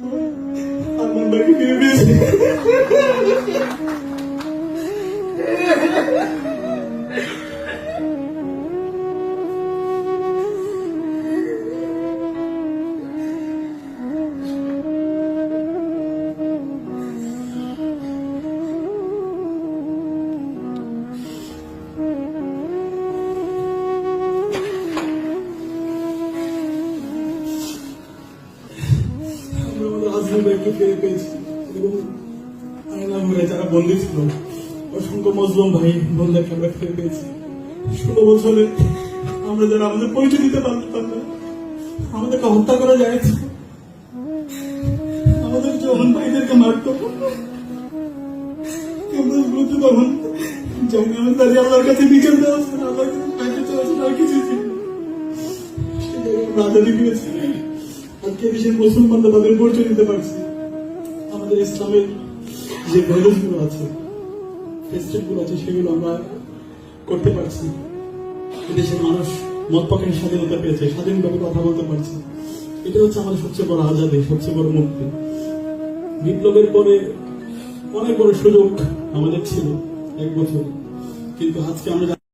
আমার ভাইকে ফিরে আমাদের ফিরে পেয়েছি ভাই বোনদেরকে আমরা ফিরে পেয়েছি ষোলো আমরা যারা আমাদের পরিচয় দিতে পারতাম না আমাদেরকে হত্যা করা যায়। আমাদের যখন ভাইদেরকে মারত আমরা বলতে তখন আমি দাঁড়িয়ে আল্লাহর কাছে বিচার দেওয়া আল্লাহর কাছে আর কিছু ছিল আজকে তাদের পরিচয় দিতে পারছি। আমাদের ইসলামের যে আছে আছে, সেগুলো আমরা করতে পারছি। দেশের মানুষ মত পক্ষের স্বাধীনতা পেয়েছে, স্বাধীনভাবে কথা বলতে পারছে। এটা হচ্ছে আমাদের সবচেয়ে বড় আজাদি সবচেয়ে বড় মুক্তি। বিপ্লবের পরে অনেক বড় সুযোগ আমাদের ছিল, এক বছর। কিন্তু আজকে আমরা